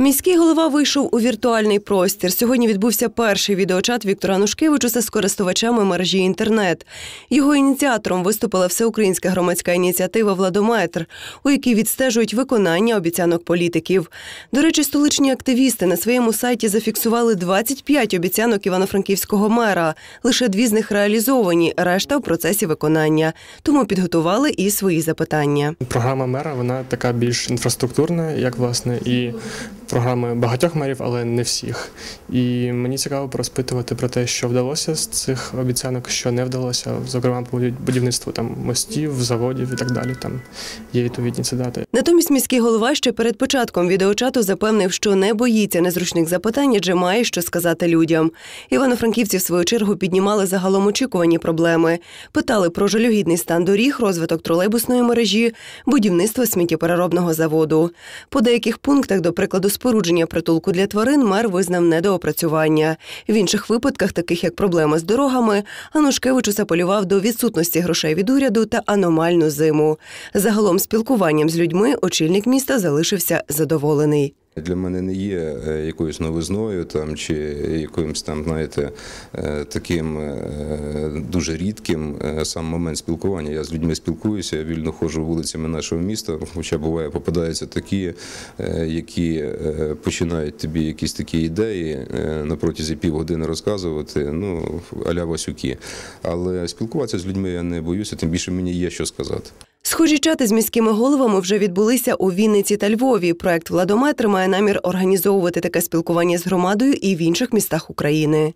Міський голова вийшов у віртуальний простір. Сьогодні відбувся перший відеочат Віктора Анушкевичуса з користувачами мережі інтернет. Його ініціатором виступила всеукраїнська громадська ініціатива Владометр, у якій відстежують виконання обіцянок політиків. До речі, столичні активісти на своєму сайті зафіксували 25 обіцянок івано-франківського мера. Лише дві з них реалізовані, решта в процесі виконання. Тому підготували і свої запитання. Програма мера вона така більш інфраструктурна, як власне, і програми багатьох мерів, але не всіх. І мені цікаво порозпитувати про те, що вдалося з цих обіцянок, що не вдалося, зокрема по будівництву там мостів, заводів і так далі. Там є відповідні цитати. Натомість міський голова ще перед початком відеочату запевнив, що не боїться незручних запитань, адже має що сказати людям. Івано-франківці, в свою чергу, піднімали загалом очікувані проблеми. Питали про жалюгідний стан доріг, розвиток тролейбусної мережі, будівництво сміттєпереробного заводу. По деяких пунктах, до прикладу, спорудження притулку для тварин, мер визнав недоопрацювання. В інших випадках, таких як проблеми з дорогами, Анушкевичус апелював до відсутності грошей від уряду та аномальну зиму. Загалом спілкуванням з людьми очільник міста залишився задоволений. Для мене не є е, якоюсь новизною там чи якимось там, знаєте, е, таким е, дуже рідким сам момент спілкування. Я з людьми спілкуюся, я вільно ходжу вулицями нашого міста. Хоча буває, попадаються такі, які починають тобі якісь такі ідеї на протязі півгодини розказувати. Ну аля Васюки. Але спілкуватися з людьми я не боюся, тим більше мені є що сказати. Схожі чати з міськими головами вже відбулися у Вінниці та Львові. Проект Владометр має намір організовувати таке спілкування з громадою і в інших містах України.